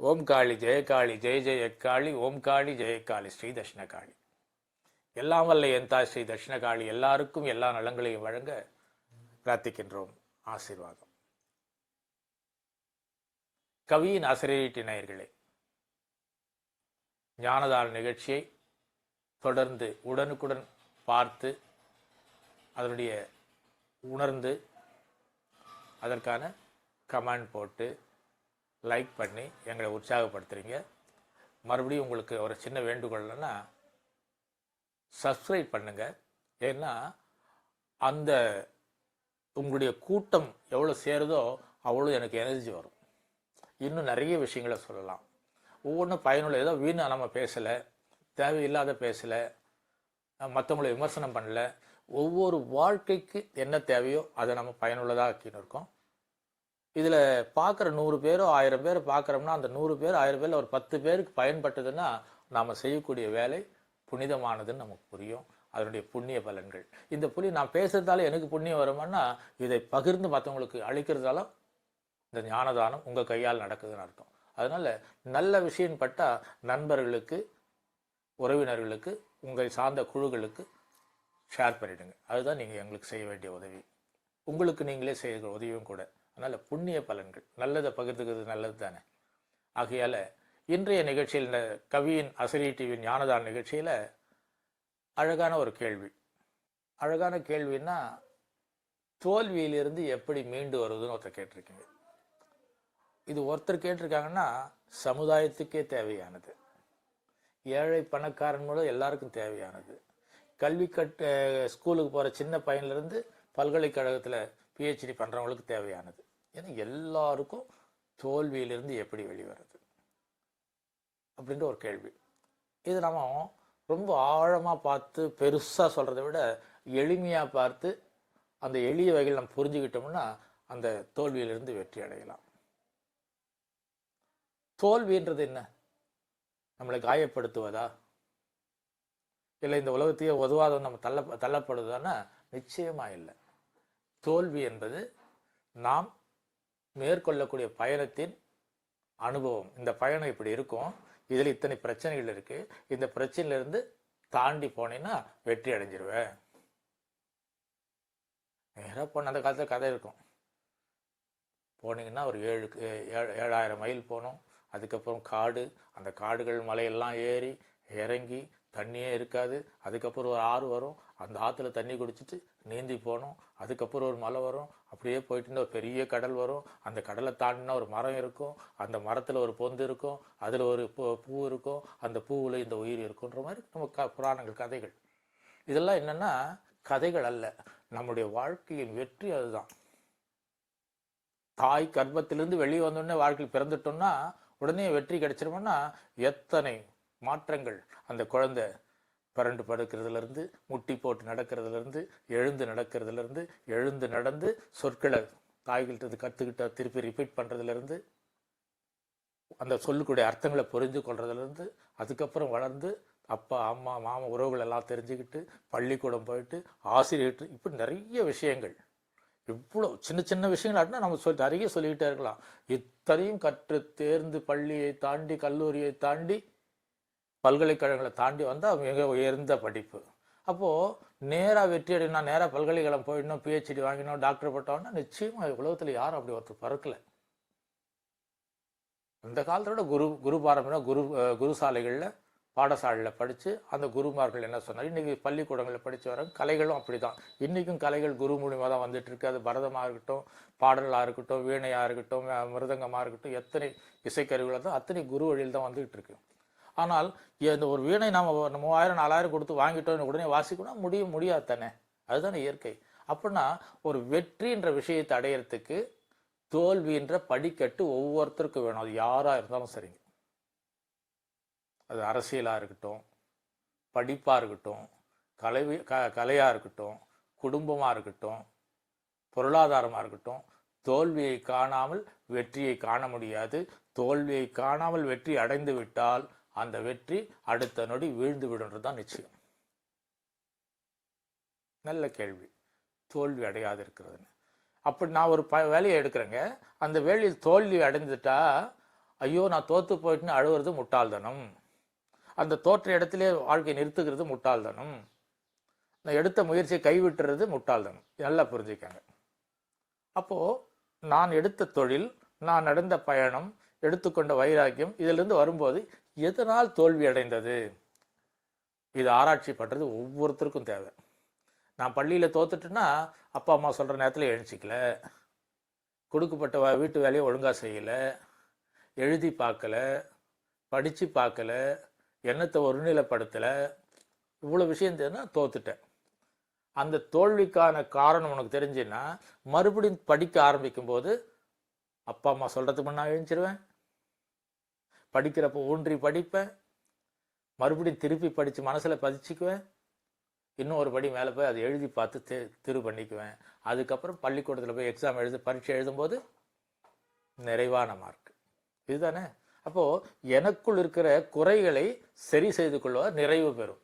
ஓம் காளி ஜெயகாளி ஜெய ஜெயக்காளி ஓம் காளி ஜெயகாளி ஸ்ரீ தட்சிணகாளி எல்லாம் வல்ல என் தாய் ஸ்ரீ தட்சிணகாளி எல்லாருக்கும் எல்லா நலங்களையும் வழங்க பிரார்த்திக்கின்றோம். ஆசீர்வாதம். கவியின் ஆசிரியர் நேயர்களே ஞானதான நிகழ்ச்சியை தொடர்ந்து உடனுக்குடன் பார்த்து அதனுடைய உணர்ந்து அதற்கான கமெண்ட் போட்டு லைக் பண்ணி எங்களை உற்சாகப்படுத்துகிறீங்க மறுபடியும் உங்களுக்கு ஒரு சின்ன வேண்டுகோள்னா சப்ஸ்கிரைப் பண்ணுங்கள் ஏன்னா அந்த உங்களுடைய கூட்டம் எவ்வளோ சேருதோ அவ்வளோ எனக்கு எனர்ஜி வரும். இன்னும் நிறைய விஷயங்களை சொல்லலாம். ஒவ்வொன்றும் பயனுள்ள ஏதோ வீணாக நம்ம பேசலை தேவையில்லாத பேசலை மற்றவங்களை விமர்சனம் பண்ணல. ஒவ்வொரு வாழ்க்கைக்கு என்ன தேவையோ அதை நம்ம பயனுள்ளதாக ஆக்கின்னு இருக்கோம். இதில் பார்க்குற நூறு பேரோ ஆயிரம் பேர் பார்க்குறோம்னா அந்த நூறு பேர் ஆயிரம் பேரில் ஒரு பத்து பேருக்கு பயன்பட்டதுன்னா நாம் செய்யக்கூடிய வேலை புனிதமானதுன்னு நமக்கு புரியும். அதனுடைய புண்ணிய பலன்கள். இந்த புலி நான் பேசுகிறதால எனக்கு புண்ணியம் வருமானா இதை பகிர்ந்து மற்றவங்களுக்கு அளிக்கிறதால இந்த ஞானதானம் உங்கள் கையால் நடக்குதுன்னு அர்த்தம். அதனால் நல்ல விஷயம் பட்டால் நண்பர்களுக்கு உறவினர்களுக்கு உங்களை சார்ந்த குழுக்களுக்கு ஷேர் பண்ணிவிடுங்க அதுதான் நீங்கள் எங்களுக்கு செய்ய வேண்டிய உதவி. உங்களுக்கு நீங்களே செய்கிற உதவியும் கூட. அதனால் புண்ணிய பலன்கள் நல்லதை பகிர்ந்துக்கிறது நல்லது தானே ஆகையால் இன்றைய நிகழ்ச்சியில் இந்த கவியின் அசரி டிவியின் ஞானதான நிகழ்ச்சியில் அழகான ஒரு கேள்வி. அழகான கேள்வின்னா தோல்வியிலிருந்து எப்படி மீண்டு வருவதுன்னு ஒருத்தர் கேட்டிருக்கீங்க. இது ஒருத்தர் கேட்டிருக்காங்கன்னா சமுதாயத்துக்கே தேவையானது. ஏழை பணக்காரன் மூலம் எல்லாருக்கும் தேவையானது. கல்வி கட் ஸ்கூலுக்கு போகிற சின்ன பையன்லேருந்து பல்கலைக்கழகத்தில் பிஹெச்டி பண்ணுறவங்களுக்கு தேவையானது. ஏன்னா எல்லாருக்கும் தோல்வியிலிருந்து எப்படி வெளிவருது? அப்படின்ற ஒரு கேள்வி. இது நம்ம ரொம்ப ஆழமாக பார்த்து பெருசாக சொல்கிறத விட எளிமையாக பார்த்து அந்த எளிய வகையில் நம்ம புரிஞ்சுக்கிட்டோம்னா அந்த தோல்வியிலிருந்து வெற்றி அடையலாம். தோல்வின்றது என்ன? நம்மளை காயப்படுத்துவதா? இல்லை இந்த உலகத்தையே உதவாத நம்ம தள்ள தள்ளப்படுவதானா நிச்சயமாக இல்லை. தோல்வி என்பது நாம் மேற்கொள்ளக்கூடிய பயணத்தின் அனுபவம். இந்த பயணம் இப்படி இருக்கும். இதில் இத்தனை பிரச்சனைகள் இருக்கு. இந்த பிரச்சனையிலிருந்து தாண்டி போனீங்கன்னா வெற்றி அடைஞ்சிருவேன். நேராக போன அந்த காலத்தில் கதை இருக்கும். போனீங்கன்னா ஒரு ஏழு ஏழாயிரம் மைல் போனோம். அதுக்கப்புறம் காடு அந்த காடுகள் மலையெல்லாம் ஏறி இறங்கி தண்ணியே இருக்காது. அதுக்கப்புறம் ஒரு ஆறு வரும். அந்த ஆற்றுல தண்ணி குடிச்சிட்டு நீந்தி போனோம் அதுக்கப்புறம் ஒரு மலை வரும். அப்படியே போயிட்டு ஒரு பெரிய கடல் வரும். அந்த கடலை தாண்டினா ஒரு மரம் இருக்கும். அந்த மரத்தில் ஒரு பொந்து இருக்கும். அதில் ஒரு பூ பூ இருக்கும். அந்த பூவில் இந்த உயிர் இருக்குன்ற மாதிரி நம்ம க புராணங்கள் கதைகள். இதெல்லாம் என்னென்னா கதைகள் அல்ல. நம்முடைய வாழ்க்கையின் வெற்றி அதுதான். தாய் கர்ப்பத்திலிருந்து வெளியே வந்தோடனே வாழ்க்கையில் பிறந்துட்டோம்னா உடனே வெற்றி கிடைச்சிருமோன்னா எத்தனை மாற்றங்கள் அந்த குழந்தை பரண்டு படுக்கிறதுலேருந்து முட்டி போட்டு நடக்கிறதுலேருந்து எழுந்து நடக்கிறதுலேருந்து எழுந்து நடந்து சொற்களை தாய்கள்கிட்ட கற்றுக்கிட்ட திருப்பி ரிப்பீட் பண்ணுறதுலேருந்து அந்த சொல்லுக்குடைய அர்த்தங்களை புரிஞ்சு கொள்றதுலேருந்து அதுக்கப்புறம் வளர்ந்து அப்பா அம்மா மாமா உறவுகள் எல்லாம் தெரிஞ்சுக்கிட்டு பள்ளிக்கூடம் போயிட்டு ஆசிரியர் இப்படி நிறைய விஷயங்கள். இவ்வளோ சின்ன சின்ன விஷயங்கள் அப்படின்னா நம்ம சொல் நிறைய சொல்லிக்கிட்டே இருக்கலாம். இத்தனையும் கற்று தேர்ந்து பள்ளியை தாண்டி கல்லூரியை தாண்டி பல்கலைக்கழகங்களை தாண்டி வந்தால் மிக உயர்ந்த படிப்பு. அப்போது நேராக வெற்றி அடையணும் நேராக பல்கலைக்கழகம் போயிடணும் பிஹெச்டி வாங்கினோம் டாக்டர் பட்டோம்னா நிச்சயமாக உலகத்தில் யாரும் அப்படி ஒருத்தர் பறக்கலை. அந்த காலத்தோட குரு குரு பாரம்பரியம் குரு குருசாலைகளில் பாடசாலையில் படித்து அந்த குருமார்கள் என்ன சொன்னார் இன்றைக்கி பள்ளிக்கூடங்களில் படித்து வர கலைகளும் அப்படி தான் இன்றைக்கும் கலைகள் குரு மூலியமாக தான் வந்துட்டுருக்கு அது பரதமாக இருக்கட்டும் பாடலாக இருக்கட்டும் வீணையாக இருக்கட்டும் மிருதங்கமாக இருக்கட்டும் எத்தனை இசைக்கருவிகளாக தான் அத்தனை குரு வழியில் தான் வந்துகிட்டு இருக்கு. ஆனால் இந்த ஒரு வீணை நாம் மூவாயிரம் நாலாயிரம் கொடுத்து வாங்கிட்டோம் உடனே வாசிக்கணும் முடிய முடியாது தானே? அதுதானே இயற்கை. அப்படின்னா ஒரு வெற்றின்ற விஷயத்தை அடையிறதுக்கு தோல்வின்ற படிக்கட்டு ஒவ்வொருத்தருக்கும் வேணும். அது யாராக இருந்தாலும் சரிங்க. அது அரசியலாக இருக்கட்டும் படிப்பாக இருக்கட்டும் கலை க கலையாக இருக்கட்டும் குடும்பமாக இருக்கட்டும் பொருளாதாரமாக இருக்கட்டும் தோல்வியை காணாமல் வெற்றியை காண முடியாது. தோல்வியை காணாமல் வெற்றி அடைந்து விட்டால் அந்த வெற்றி அடுத்த நொடி வீழ்ந்து விடுன்றது தான் நிச்சயம். நல்ல கேள்வி. தோல்வி அடையாது இருக்கிறதுன்னு அப்படி நான் ஒரு ப வேலையை எடுக்கிறேங்க. அந்த வேலையில் தோல்வி அடைந்துட்டா ஐயோ நான் தோற்று போயிட்டுன்னு அழுவுறது முட்டாள்தனம். அந்த தோற்ற இடத்திலே வாழ்க்கை நிறுத்துகிறது முட்டாள்தனம். நான் எடுத்த முயற்சியை கைவிட்டுறது முட்டாள்தனம். நல்லா புரிஞ்சுக்கங்க. அப்போது நான் எடுத்த தொழில் நான் நடந்த பயணம் எடுத்துக்கொண்ட வைராக்கியம் இதிலிருந்து வரும்போது எதனால் தோல்வி அடைந்தது? இது ஆராய்ச்சி பண்ணுறது ஒவ்வொருத்தருக்கும் தேவை. நான் பள்ளியில் தோத்துட்டேன்னா அப்பா அம்மா சொல்கிற நேரத்தில் எழுச்சிக்கல கொடுக்கப்பட்ட வீட்டு வேலையை ஒழுங்காக செய்யலை. எழுதி பார்க்கல. படித்து பார்க்கல. எண்ணத்தை ஒருநிலைப்படுத்தலை. இவ்வளோ விஷயம் தெரியுன்னா தோத்துட்டேன். அந்த தோல்விக்கான காரணம் உனக்கு தெரிஞ்சுன்னா மறுபடியும் படிக்க ஆரம்பிக்கும்போது அப்பா அம்மா சொல்கிறதுக்கு முன்னா எழுந்திருவேன் படிக்கிறப்போ ஊன்றி படிப்பேன். மறுபடியும் திருப்பி படித்து மனசில் பதிச்சுக்குவேன். இன்னும் ஒரு படி மேலே போய் அதை எழுதி பார்த்து தி திரு பண்ணிக்குவேன். அதுக்கப்புறம் பள்ளிக்கூடத்தில் போய் எக்ஸாம் எழுத பரீட்சை எழுதும்போது நிறைவான மார்க் இதுதானே? அப்போது எனக்குள் இருக்கிற குறைகளை சரி செய்து கொள்ள நிறைவு பெறும்.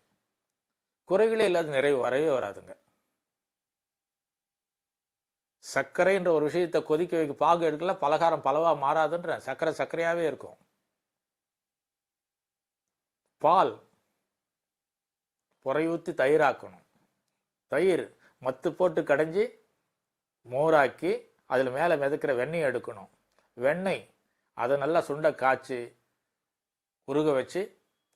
குறைகளே இல்லாத நிறைவு வரவே வராதுங்க. சர்க்கரைன்ற ஒரு விஷயத்தை கொதிக்க வைக்க பாகு எடுக்கல பலகாரம் பலவாக மாறாதுன்ற சர்க்கரை சர்க்கரையாகவே இருக்கும். பால் புறையூத்தி தயிராக்கணும். தயிர் மத்து போட்டு கடைஞ்சி மோராக்கி அதில் மேலே மிதக்கிற வெண்ணெய் எடுக்கணும். வெண்ணெய் அதை நல்லா சுண்ட காய்ச்சி உருக வச்சு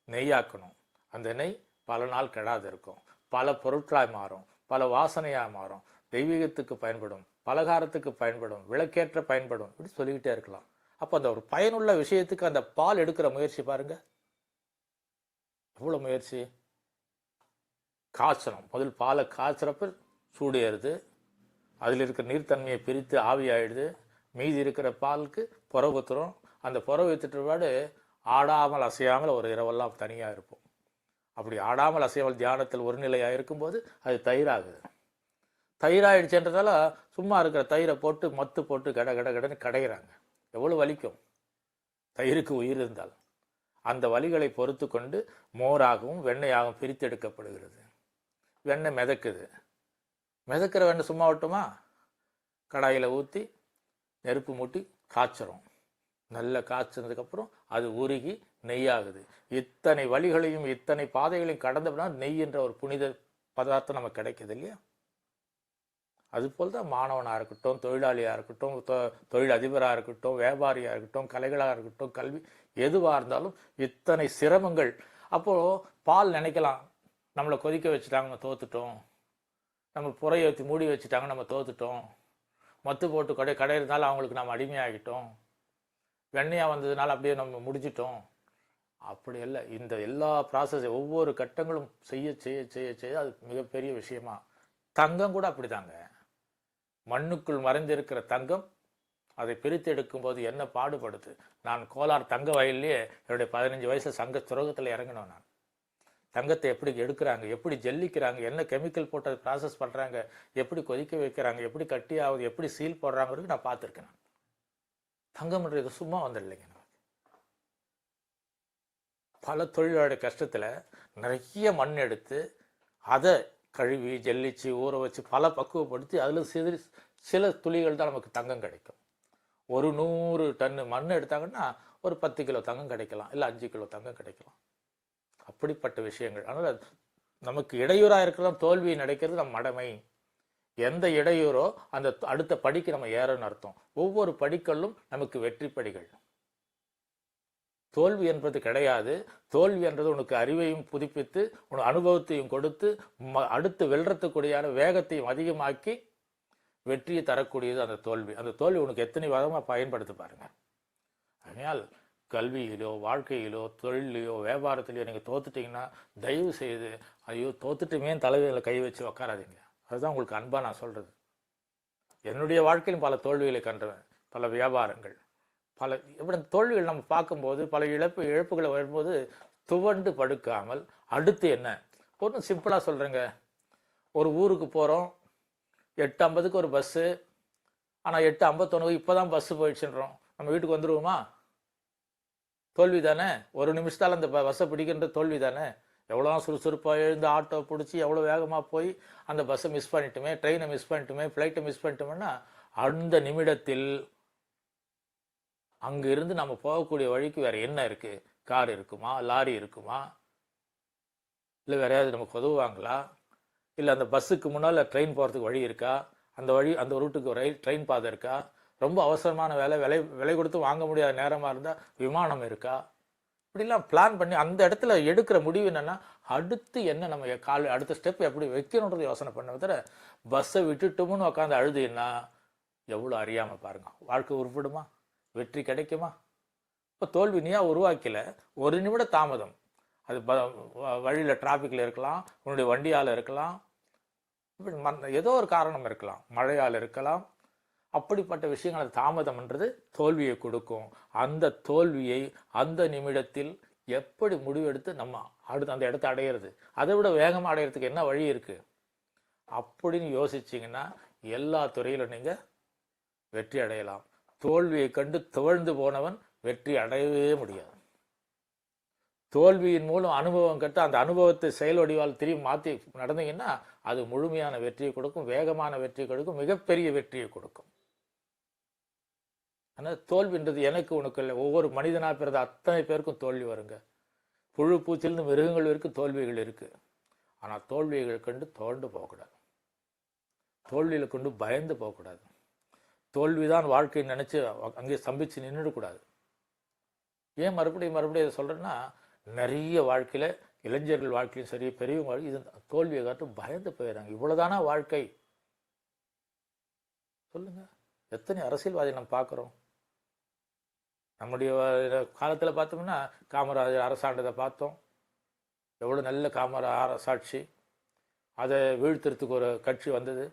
நெய்யாக்கணும். அந்த நெய் பல நாள் கெடாது இருக்கும். பல பொருட்களாய் மாறும். பல வாசனையாக மாறும். தெய்வீகத்துக்கு பயன்படும். பலகாரத்துக்கு பயன்படும். விளக்கேற்ற பயன்படும். இப்படி சொல்லிக்கிட்டே இருக்கலாம். அப்போ அந்த ஒரு பயனுள்ள விஷயத்துக்கு அந்த பால் எடுக்கிற முயற்சி பாருங்கள் எவ்வளோ முயற்சி? காய்ச்சணும். முதல் பாலை காய்ச்சறப்ப சூடு ஏறுது. அதில் இருக்கிற நீர்த்தன்மையை பிரித்து ஆவியாயிடுது மீதி இருக்கிற பாலுக்கு புறவு ஊற்றுறோம் அந்த புற ஊத்துட்டு ஆடாமல் அசையாமல் ஒரு இரவெல்லாம் தனியாக இருப்போம். அப்படி ஆடாமல் அசையாமல் தியானத்தில் ஒரு நிலையாக இருக்கும்போது அது தயிராகுது. தயிராகிடுச்சுன்றதால சும்மா இருக்கிற தயிரை போட்டு மத்து போட்டு கட கட கடன்னு கடைகிறாங்க எவ்வளோ வலிக்கும்? தயிருக்கு உயிர் இருந்தால். அந்த வலிகளை பொறுத்து கொண்டு மோராகவும் வெண்ணெயாகவும் பிரித்தெடுக்கப்படுகிறது. வெண்ணெய் மிதக்குது. மிதக்கிற வெண்ணெய் சும்மா விட்டுமா? கடாயில் ஊற்றி நெருப்பு மூட்டி காய்ச்சிரும். நல்லா காய்ச்சினதுக்கப்புறம் அது உருகி நெய்யாகுது. இத்தனை வழிகளையும் இத்தனை பாதைகளையும் கடந்தோம்னா நெய் என்ற ஒரு புனித பதார்த்தம் நமக்கு கிடைக்குது இல்லையா? அதுபோல் தான் மாணவனாக இருக்கட்டும் தொழிலாளியாக இருக்கட்டும் தொ- தொழில் அதிபராக இருக்கட்டும் வியாபாரியாக இருக்கட்டும் கலைகளாக இருக்கட்டும் கல்வி எதுவாக இருந்தாலும் இத்தனை சிரமங்கள். அப்போது பால் நினைக்கலாம். நம்மளை கொதிக்க வச்சுட்டாங்க நம்ம தோத்துட்டோம். நம்ம புறையை ஊற்றி மூடி வச்சுட்டாங்க நம்ம தோத்துட்டோம். மத்து போட்டு கடை கடை இருந்தாலும் அவங்களுக்கு நம்ம அடிமையாகிட்டோம். வெண்ணையாக வந்ததுனால அப்படியே நம்ம முடிஞ்சிட்டோம். அப்படி இல்லை. இந்த எல்லா ப்ராசஸ் ஒவ்வொரு கட்டங்களும் செய்ய செய்ய செய்ய செய்ய அது மிகப்பெரிய விஷயமா. தங்கம் கூட அப்படிதாங்க. மண்ணுக்குள் மறைந்திருக்கிற தங்கம் அதை பிரித்து எடுக்கும்போது என்ன பாடுபடுது? நான் கோலார் தங்க வயல்லையே என்னுடைய பதினஞ்சு வயசில் சங்க துரோகத்தில் இறங்கினோம் நான். தங்கத்தை எப்படி எடுக்கிறாங்க? எப்படி ஜல்லிக்கிறாங்க? என்ன கெமிக்கல் போட்டு அதை ப்ராசஸ் பண்ணுறாங்க எப்படி கொதிக்க வைக்கிறாங்க? எப்படி கட்டி ஆகுது? எப்படி சீல் போடுறாங்கிறது நான் பார்த்துருக்கேன் நான். தங்கம்ன்றது சும்மா வந்துடலைங்க நமக்கு பல தொழிலாளர் கஷ்டத்தில் நிறைய மண் எடுத்து அதை கழுவி ஜல்லிச்சு ஊற வச்சு பல பக்குவப்படுத்தி அதில் சிறு சில துளிகள் தான் நமக்கு தங்கம் கிடைக்கும். ஒரு நூறு டன்னு மண் எடுத்தாங்கன்னா ஒரு பத்து கிலோ தங்கம் கிடைக்கலாம் இல்லை அஞ்சு கிலோ தங்கம் கிடைக்கலாம். அப்படிப்பட்ட விஷயங்கள். அதனால் நமக்கு இடையூறாக இருக்கிறதா தோல்வி நடக்கிறது நம் மடமை. எந்த இடையூறோ அந்த அடுத்த படிக்கு நம்ம ஏறன்னு அர்த்தம். ஒவ்வொரு படிக்கல்லும் நமக்கு வெற்றி படிகள். தோல்வி என்பது கிடையாது. தோல்வி என்றது உனக்கு அறிவையும் புதுப்பித்து உனக்கு அனுபவத்தையும் கொடுத்து ம- அடுத்து வெல்றதுக்குடியான வேகத்தையும் அதிகமாக்கி வெற்றியை தரக்கூடியது அந்த தோல்வி. அந்த தோல்வி உனக்கு எத்தனை விதமாக பயன்படுத்தி பாருங்கள் அதனால் கல்வியிலோ வாழ்க்கையிலோ தொழிலையோ வியாபாரத்திலையோ நீங்கள் தோத்துட்டிங்கன்னா தயவு செய்து ஐயோ தோத்துட்டுமே தலைவர்களை கை வச்சு உக்காராதீங்க. அதுதான் உங்களுக்கு அன்பாக நான் சொல்கிறது என்னுடைய வாழ்க்கையிலும் பல தோல்விகளை கண்டேன் பல வியாபாரங்கள். பல இப்படி தோல்விகள் நம்ம பார்க்கும்போது பல இழப்பு இழப்புகளை வரும்போது துவண்டு படுக்காமல் அடுத்து என்ன? ஒன்றும் சிம்பிளாக சொல்கிறேங்க ஒரு ஊருக்கு போகிறோம் எட்டு ஐம்பதுக்கு ஒரு பஸ்ஸு ஆனால் எட்டு ஐம்பத்தொன்னு இப்போ தான் பஸ்ஸு போயிடுச்சுன்றோம். நம்ம வீட்டுக்கு வந்துடுவோமா தோல்வி தானே? ஒரு நிமிஷத்தால் அந்த பஸ்ஸை பிடிக்கின்ற தோல்வி தானே? எவ்வளோ சுறுசுறுப்பாக எழுந்து ஆட்டோ பிடிச்சி எவ்வளோ வேகமாக போய் அந்த பஸ்ஸை மிஸ் பண்ணிட்டுமே ட்ரெயினை மிஸ் பண்ணிட்டுமே ஃப்ளைட்டை மிஸ் பண்ணிட்டோம்னா அந்த நிமிடத்தில் அங்க இருந்து நம்ம போகக்கூடிய வழிக்கு வேறு என்ன இருக்குது கார் இருக்குமா? லாரி இருக்குமா? இல்லை வேற ஏதாவது நமக்கு உதவுவாங்களா? இல்லை அந்த பஸ்ஸுக்கு முன்னால் ட்ரெயின் போகிறதுக்கு வழி இருக்கா? அந்த வழி அந்த ரூட்டுக்கு ரயில் ட்ரெயின் பாதை இருக்கா? ரொம்ப அவசரமான வேலை விலை விலை கொடுத்து வாங்க முடியாத நேரமாக இருந்தால் விமானம் இருக்கா? இப்படிலாம் பிளான் பண்ணி அந்த இடத்துல எடுக்கிற முடிவு என்னென்னா அடுத்து என்ன நம்ம கால் அடுத்த ஸ்டெப் எப்படி வைக்கணுன்றது யோசனை பண்ண தவிர பஸ்ஸை விட்டுட்டோம்னு உட்காந்து அழுதுன்னா எவ்வளோ அறியாமல் பாருங்க. வாழ்க்கை உருப்பிடுமா? வெற்றி கிடைக்குமா? இப்போ தோல்வி நீயா உருவாக்கல. ஒரு நிமிட தாமதம். அது ப வழியில் டிராஃபிக்கில் இருக்கலாம் உன்னுடைய வண்டியால் இருக்கலாம். இப்படி மத்த- ஏதோ ஒரு காரணம் இருக்கலாம். மழையால் இருக்கலாம். அப்படிப்பட்ட விஷயங்கள் தாமதம்ன்றது தோல்வியை கொடுக்கும். அந்த தோல்வியை அந்த நிமிடத்தில் எப்படி முடிவெடுத்து நம்ம அடுத்து அந்த இடத்த அடையிறது? அதை விட வேகமாக அடையிறதுக்கு என்ன வழி இருக்குது அப்படின்னு யோசிச்சிங்கன்னா எல்லா துறையிலும் நீங்கள் வெற்றி அடையலாம். தோல்வியை கண்டு துவழ்ந்து போனவன் வெற்றி அடையவே முடியாது. தோல்வியின் மூலம் அனுபவம் கட்டு அந்த அனுபவத்தை செயல் வடிவால் திரும்பி மாற்றி நடந்தீங்கன்னா அது முழுமையான வெற்றியை கொடுக்கும் வேகமான வெற்றியை கொடுக்கும் மிகப்பெரிய வெற்றியை கொடுக்கும். ஆனால் தோல்வின்றது எனக்கு உனக்கு இல்லை. ஒவ்வொரு மனிதனாக பிறந்த அத்தனை பேருக்கும் தோல்வி வருங்க. புழு பூச்சிலிருந்து மிருகங்கள் வரைக்கும் தோல்விகள் இருக்குது ஆனால் தோல்விகள் கண்டு தோண்டு போகக்கூடாது. தோல்வியில் கொண்டு பயந்து போகக்கூடாது. தோல்விதான் வாழ்க்கைன்னு நினச்சி அங்கே ஸ்தம்பித்து நின்றுடக்கூடாது. ஏன் மறுபடியும் மறுபடியும் இதை சொல்கிறேன்னா நிறைய வாழ்க்கையில் இளைஞர்கள் வாழ்க்கையும் சரி பெரியவங்க வாழ்க்கை இது தோல்வியை காட்டு பயந்து போயிடுறாங்க. இவ்வளோதானா வாழ்க்கை? சொல்லுங்கள் எத்தனை அரசியல்வாதி நம்ம பார்க்குறோம்? நம்முடைய காலத்தில் பார்த்தோம்னா காமராஜர் அரசாண்டதை பார்த்தோம். எவ்வளோ நல்ல காமரா அரசாட்சி. அதை வீழ்த்துறதுக்கு ஒரு கட்சி வந்தது.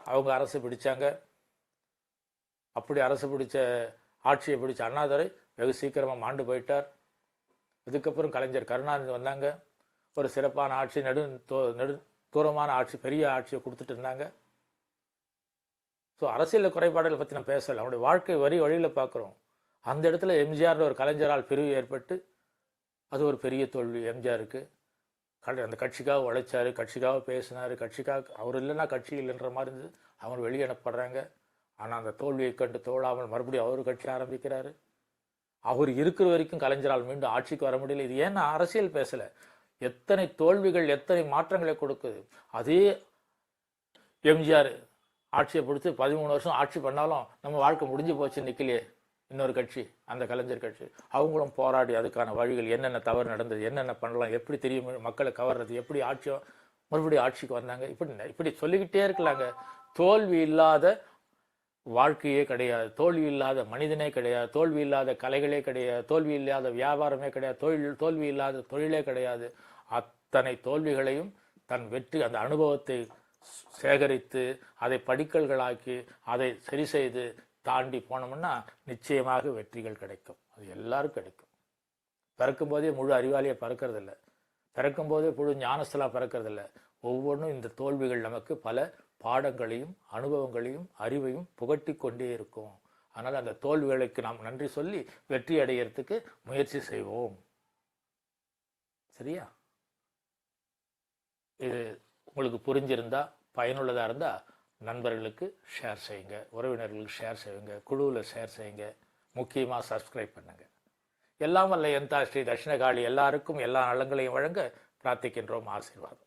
அவங்க அரசு பிடித்தாங்க அப்படி அரசு பிடிச்ச ஆட்சியை பிடிச்ச அண்ணாதுரை வெகு சீக்கிரமாக மாண்டு போயிட்டார். இதுக்கப்புறம் கலைஞர் கருணாநிதி வந்தாங்க. ஒரு சிறப்பான ஆட்சி நெடு நெடு தூரமான ஆட்சி பெரிய ஆட்சியை கொடுத்துட்டு இருந்தாங்க. ஸோ அரசியல் குறைபாடுகளை பற்றி நான் பேசலை. அவனுடைய வாழ்க்கை வரி வழியில் பார்க்குறோம் அந்த இடத்துல எம்ஜிஆர் ஒரு கலைஞரால் பிரிவு ஏற்பட்டு அது ஒரு பெரிய தோல்வி. எம்ஜிஆருக்கு அந்த கட்சிக்காக உழைச்சாரு கட்சிக்காக பேசினார் கட்சிக்காக அவர் இல்லைன்னா கட்சி இல்லைன்ற மாதிரி இருந்தது. அவர் வெளியே அனுப்பப்படுறாங்க ஆனால் அந்த தோல்வியை கண்டு தோழாமல் மறுபடியும் அவர் கட்சி ஆரம்பிக்கிறாரு. அவர் இருக்கிற வரைக்கும் கலைஞரால் மீண்டும் ஆட்சிக்கு வர முடியல. இது ஏன்னா அரசியல் பேசலை. எத்தனை தோல்விகள் எத்தனை மாற்றங்களை கொடுக்குது. அதே எம்ஜிஆர் ஆட்சியை பிடிச்சி பதிமூணு வருஷம் ஆட்சி பண்ணாலும் நம்ம வாழ்க்கை முடிஞ்சு போச்சு நிற்கலையே இன்னொரு கட்சி அந்த கலைஞர் கட்சி. அவங்களும் போராடி அதுக்கான வழிகள் என்னென்ன தவறு நடந்தது என்னென்ன பண்ணலாம் எப்படி தெரியும் மக்களை கவர்றது எப்படி ஆட்சியோ மறுபடியும் ஆட்சிக்கு வந்தாங்க. இப்படி இப்படி சொல்லிக்கிட்டே இருக்கலாங்க. தோல்வி இல்லாத வாழ்க்கையே கிடையாது தோல்வி இல்லாத மனிதனே கிடையாது தோல்வி இல்லாத கலைகளே கிடையாது தோல்வி இல்லாத வியாபாரமே கிடையாது தொழில் தோல்வி இல்லாத தொழிலே கிடையாது. அத்தனை தோல்விகளையும் தன் வெற்றி அந்த அனுபவத்தை சேகரித்து அதை படிக்கல்களாக்கி அதை சரி செய்து தாண்டி போனோம்னா நிச்சயமாக வெற்றிகள் கிடைக்கும். அது எல்லாரும் கிடைக்கும். பிறக்கும் போதே முழு அறிவாளியை பறக்கறதில்ல. பிறக்கும் போதே முழு ஞானஸ்தலா பிறக்கிறதில்ல. ஒவ்வொன்றும் இந்த தோல்விகள் நமக்கு பல பாடங்களையும் அனுபவங்களையும் அறிவையும் புகட்டி கொண்டே இருக்கும். அதனால் அந்த தோல்விகளுக்கு நாம் நன்றி சொல்லி வெற்றி அடையறதுக்கு முயற்சி செய்வோம். சரியா? இது உங்களுக்கு புரிஞ்சிருந்தா பயனுள்ளதாக இருந்தால் நண்பர்களுக்கு ஷேர் செய்யுங்க. உறவினர்களுக்கு ஷேர் செய்யுங்க. குழுவில் ஷேர் செய்யுங்க. முக்கியமாக சப்ஸ்கிரைப் பண்ணுங்க. எல்லாம் வல்ல எந்தா ஸ்ரீ தட்சிணகாளி. எல்லாருக்கும் எல்லா நலங்களையும் வழங்க பிரார்த்திக்கின்றோம். ஆசீர்வாதம்.